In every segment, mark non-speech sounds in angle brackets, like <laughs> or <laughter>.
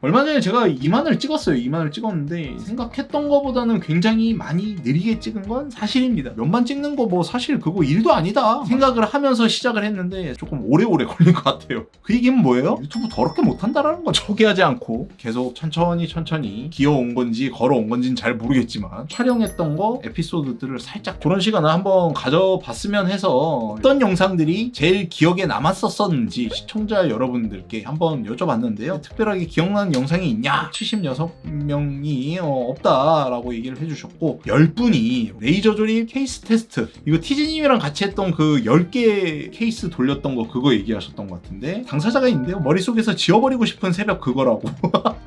얼마 전에 제가 2만을 찍었어요. 2만을 찍었는데 생각했던 것보다는 굉장히 많이 느리게 찍은 건 사실입니다. 몇만 찍는 거 뭐 사실 그거 일도 아니다 생각을 하면서 시작을 했는데 조금 오래오래 걸린 것 같아요. 그 얘기는 뭐예요? 유튜브 더럽게 못한다라는 거죠. 포기하지 않고 계속 천천히 천천히 기어온 건지 걸어온 건지는 잘 모르겠지만 촬영했던 거 에피소드들을 살짝 그런 시간을 한번 가져봤으면 해서 어떤 영상들이 제일 기억에 남았었었는지 시청자 여러분들께 한번 여쭤봤는데요. 특별하게 기억나는 영상이 있냐? 76명이 없다라고 얘기를 해주셨고 10분이 레이저 조립 케이스 테스트 이거 티즈님이랑 같이 했던 그 10개 케이스 돌렸던 거 그거 얘기하셨던 것 같은데 당사자가 있는데요. 머릿속에서 지워버리고 싶은 새벽 그거라고 <laughs>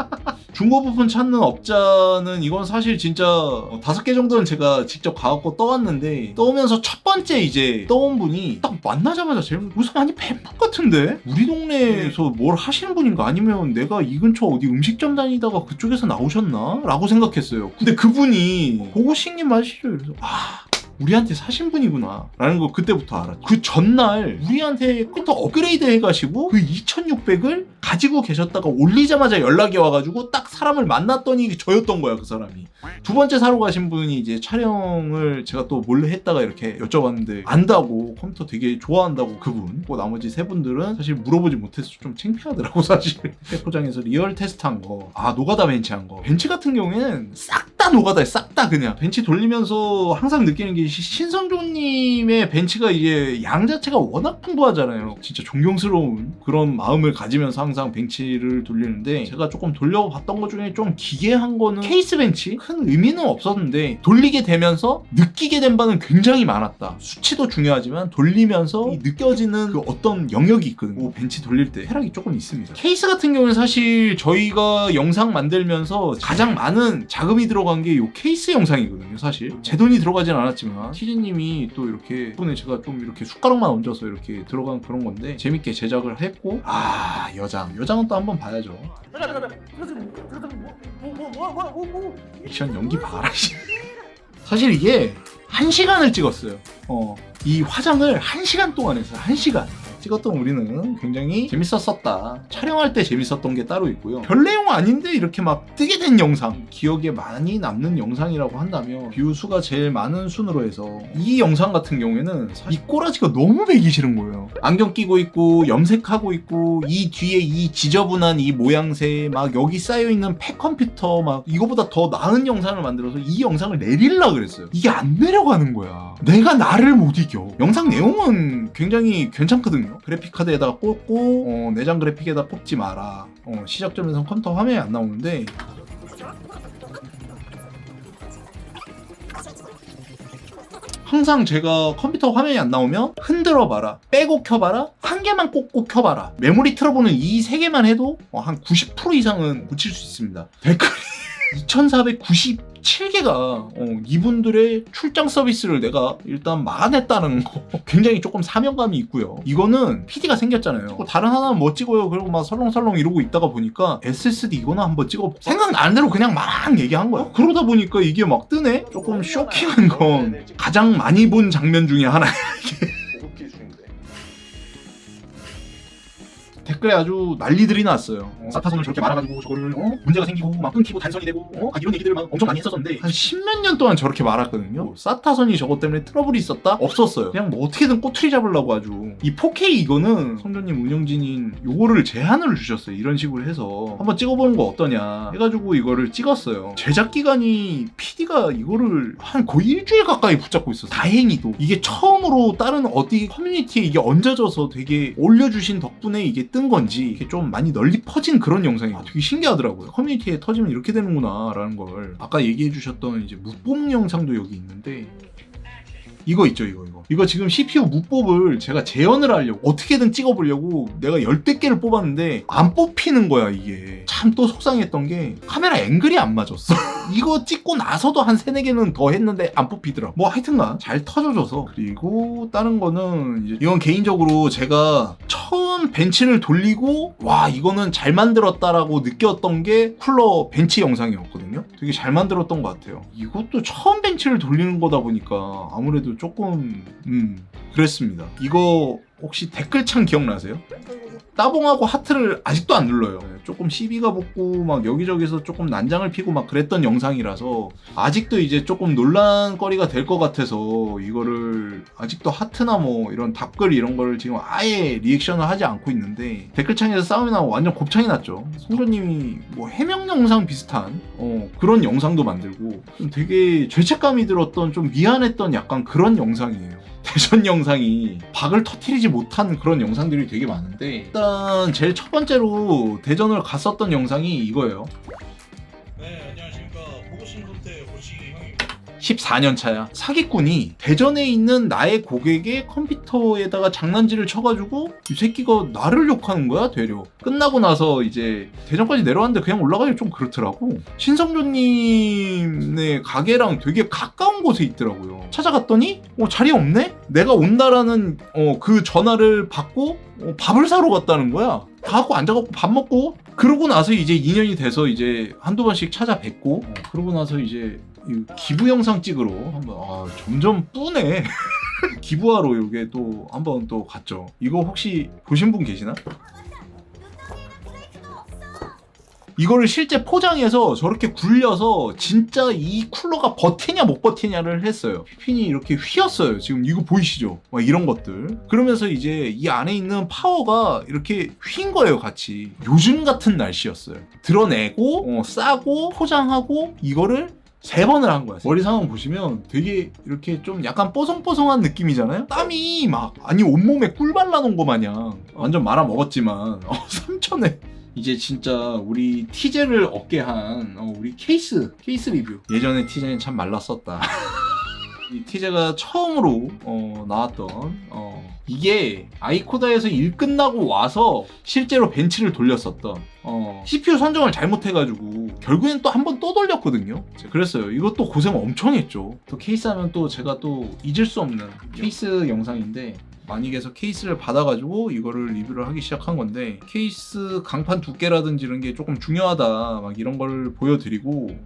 중고 부품 찾는 업자는 이건 사실 진짜 어, 다섯 개 정도는 제가 직접 가갖고 떠왔는데 떠오면서 첫 번째 이제 떠온 분이 딱 만나자마자 제일 무슨 아니 팬북 같은데? 우리 동네에서 뭘 하시는 분인가? 아니면 내가 이 근처 어디 음식점 다니다가 그쪽에서 나오셨나? 라고 생각했어요. 근데 그분이 고고식님 맞으시죠? 그래서 아 우리한테 사신 분이구나. 라는 거 그때부터 알았죠. 그 전날 우리한테 컴퓨터 업그레이드 해가시고 그 2600을 가지고 계셨다가 올리자마자 연락이 와가지고 딱 사람을 만났더니 저였던 거야 그 사람이. 두 번째 사러 가신 분이 이제 촬영을 제가 또 몰래 했다가 이렇게 여쭤봤는데 안다고 컴퓨터 되게 좋아한다고 그분. 그 나머지 세 분들은 사실 물어보지 못해서 좀 창피하더라고 사실. <laughs> 포장에서 리얼 테스트한 거아 노가다 벤치 한 거. 벤치 같은 경우에는 싹 다 노가다에 싹 다 그냥. 벤치 돌리면서 항상 느끼는 게 시- 신성조님의 벤치가 이제 양 자체가 워낙 풍부하잖아요. 진짜 존경스러운 그런 마음을 가지면서 항상 벤치를 돌리는데 제가 조금 돌려봤던 것 중에 좀 기괴한 거는 케이스 벤치? 큰 의미는 없었는데 돌리게 되면서 느끼게 된 바는 굉장히 많았다. 수치도 중요하지만 돌리면서 이 느껴지는 그 어떤 영역이 있거든요. 그 벤치 돌릴 때 쾌락이 조금 있습니다. 케이스 같은 경우는 사실 저희가 영상 만들면서 가장 많은 자금이 들어 간 게 이 케이스 영상이거든요 사실. 제 돈이 들어가진 않았지만 티즈님이 또 이렇게 덕분에 제가 좀 이렇게 숟가락만 얹어서 이렇게 들어간 그런 건데 재밌게 제작을 했고 아 여장. 여장은 또 한번 봐야죠. 액션 연기 봐라 씨. 사실 이게 한 시간을 찍었어요. 어, 이 화장을 한 시간 동안 했어요 한 시간 찍었던 우리는 굉장히 재밌었었다. 촬영할 때 재밌었던 게 따로 있고요. 별 내용 아닌데 이렇게 막 뜨게 된 영상, 기억에 많이 남는 영상이라고 한다면 뷰 수가 제일 많은 순으로 해서 이 영상 같은 경우에는 이 꼬라지가 너무 배기 싫은 거예요. 안경 끼고 있고 염색하고 있고 이 뒤에 이 지저분한 이 모양새 막 여기 쌓여 있는 팩 컴퓨터 막 이거보다 더 나은 영상을 만들어서 이 영상을 내릴라 그랬어요. 이게 안 내려가는 거야. 내가 나를 못 이겨. 영상 내용은 굉장히 괜찮거든요. 그래픽 카드에다가 꽂고 어, 내장 그래픽에다 뽑지 마라. 어, 시작점에선 컴퓨터 화면이 안 나오는데. 항상 제가 컴퓨터 화면이 안 나오면 흔들어 봐라 빼고 켜봐라 한 개만 꽂고 켜봐라. 메모리 틀어보는 이 세 개만 해도 어, 한90% 이상은 고칠 수 있습니다. 댓글이 <laughs> 2497개가 어, 이분들의 출장 서비스를 내가 일단 막아냈다는 거 굉장히 조금 사명감이 있고요. 이거는 PD가 생겼잖아요. 뭐 다른 하나는 뭐 찍어요. 그리고 막 설렁설렁 이러고 있다가 보니까 SSD 이거나 한번 찍어 생각나는 대로 그냥 막 얘기한 거야. 그러다 보니까 이게 막 뜨네. 조금 쇼킹한 건 가장 많이 본 장면 중에 하나야. 댓글에 아주 난리들이 났어요. 어, 사타선을 저렇게 말아가지고 저거를 어? 문제가 생기고 막 끊기고 단선이 되고 어? 막 이런 얘기들을 막 엄청 많이 했었었는데 한 십몇 년 동안 저렇게 말았거든요. 사타선이 저것 때문에 트러블이 있었다? 없었어요. 그냥 뭐 어떻게든 꼬투리 잡으려고 아주 이 4K 이거는 성전님 운영진인 요거를 제안을 주셨어요. 이런 식으로 해서 한번 찍어보는 거 어떠냐 해가지고 이거를 찍었어요. 제작 기간이 PD가 이거를 한 거의 일주일 가까이 붙잡고 있었어요. 다행히도 이게 처음으로 다른 어디 커뮤니티에 이게 얹어져서 되게 올려주신 덕분에 이게 뜬 건지 이게 좀 많이 널리 퍼진 그런 영상이 되게 신기하더라고요. 커뮤니티에 터지면 이렇게 되는구나라는 걸 아까 얘기해 주셨던 이제 묵봉 영상도 여기 있는데 이거 있죠 이거 이거. 이거 지금 CPU 무법을 제가 재현을 하려고 어떻게든 찍어보려고 내가 열댓 개를 뽑았는데 안 뽑히는 거야 이게. 참 또 속상했던 게 카메라 앵글이 안 맞았어. <laughs> 이거 찍고 나서도 한 세네 개는 더 했는데 안 뽑히더라. 뭐 하여튼간 잘 터져줘서. 그리고 다른 거는 이제 이건 개인적으로 제가 처음 벤치를 돌리고 와 이거는 잘 만들었다라고 느꼈던 게 쿨러 벤치 영상이었거든요. 되게 잘 만들었던 것 같아요. 이것도 처음 벤치를 돌리는 거다 보니까 아무래도 조금 음 그랬습니다. 이거 혹시 댓글창 기억나세요? 따봉하고 하트를 아직도 안 눌러요. 네, 조금 시비가 붙고 막 여기저기서 조금 난장을 피고 막 그랬던 영상이라서 아직도 이제 조금 논란거리가 될 것 같아서 이거를 아직도 하트나 뭐 이런 답글 이런 거를 지금 아예 리액션을 하지 않고 있는데 댓글창에서 싸움이 나고 완전 곱창이 났죠. 송조님이 뭐 해명 영상 비슷한 어, 그런 영상도 만들고 좀 되게 죄책감이 들었던 좀 미안했던 약간 그런 영상이에요. 대전 영상이 박을 터트리지 못한 그런 영상들이 되게 많은데 일단 제일 첫 번째로 대전을 갔었던 영상이 이거예요. 네 14년 차야. 사기꾼이 대전에 있는 나의 고객의 컴퓨터에다가 장난질을 쳐가지고 이 새끼가 나를 욕하는 거야 되려. 끝나고 나서 이제 대전까지 내려왔는데 그냥 올라가기 좀 그렇더라고. 신성조님의 가게랑 되게 가까운 곳에 있더라고요. 찾아갔더니 어, 자리 없네? 내가 온다라는 어, 그 전화를 받고 어, 밥을 사러 갔다는 거야. 가갖고 앉아갖고 밥 먹고 그러고 나서 이제 2년이 돼서 이제 한두 번씩 찾아뵙고 어, 그러고 나서 이제 이 기부 영상 찍으러 한번 아, 점점 뿌네. <laughs> 기부하러 요게 또 한번 또 갔죠. 이거 혹시 보신 분 계시나? 이거를 실제 포장해서 저렇게 굴려서 진짜 이 쿨러가 버티냐 못 버티냐를 했어요. 핀이 이렇게 휘었어요. 지금 이거 보이시죠? 막 이런 것들. 그러면서 이제 이 안에 있는 파워가 이렇게 휜 거예요, 같이. 요즘 같은 날씨였어요. 드러내고 어, 싸고 포장하고 이거를 세 번을 한 거야. 머리 상황 보시면 되게 이렇게 좀 약간 뽀송뽀송한 느낌이잖아요? 땀이 막, 아니, 온몸에 꿀 발라놓은 거 마냥. 완전 말아 먹었지만, <laughs> 어, 3천에. 이제 진짜 우리 티제를 얻게 한 어, 우리 케이스, 케이스 리뷰. 예전에 티제는 참 말랐었다. <laughs> 이 티제가 처음으로 어, 나왔던 어, 이게 아이코다에서 일 끝나고 와서 실제로 벤치를 돌렸었던 어, CPU 선정을 잘못해가지고 결국엔 또 한 번 또 돌렸거든요. 그랬어요. 이것도 고생 엄청 했죠. 또 케이스 하면 또 제가 또 잊을 수 없는 케이스 영상인데 마닉에서 케이스를 받아가지고 이거를 리뷰를 하기 시작한 건데 케이스 강판 두께라든지 이런 게 조금 중요하다 막 이런 걸 보여드리고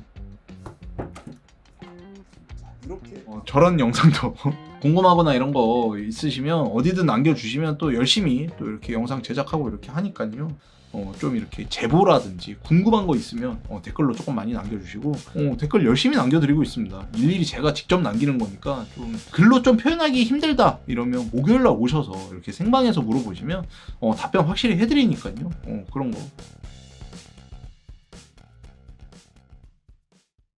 이렇게 어, 저런 영상도 <laughs> 궁금하거나 이런 거 있으시면 어디든 남겨주시면 또 열심히 또 이렇게 영상 제작하고 이렇게 하니까요. 어, 좀 이렇게 제보라든지 궁금한 거 있으면 어, 댓글로 조금 많이 남겨주시고 어, 댓글 열심히 남겨드리고 있습니다. 일일이 제가 직접 남기는 거니까 좀 글로 좀 표현하기 힘들다 이러면 목요일 날 오셔서 이렇게 생방에서 물어보시면 어, 답변 확실히 해드리니까요. 어, 그런 거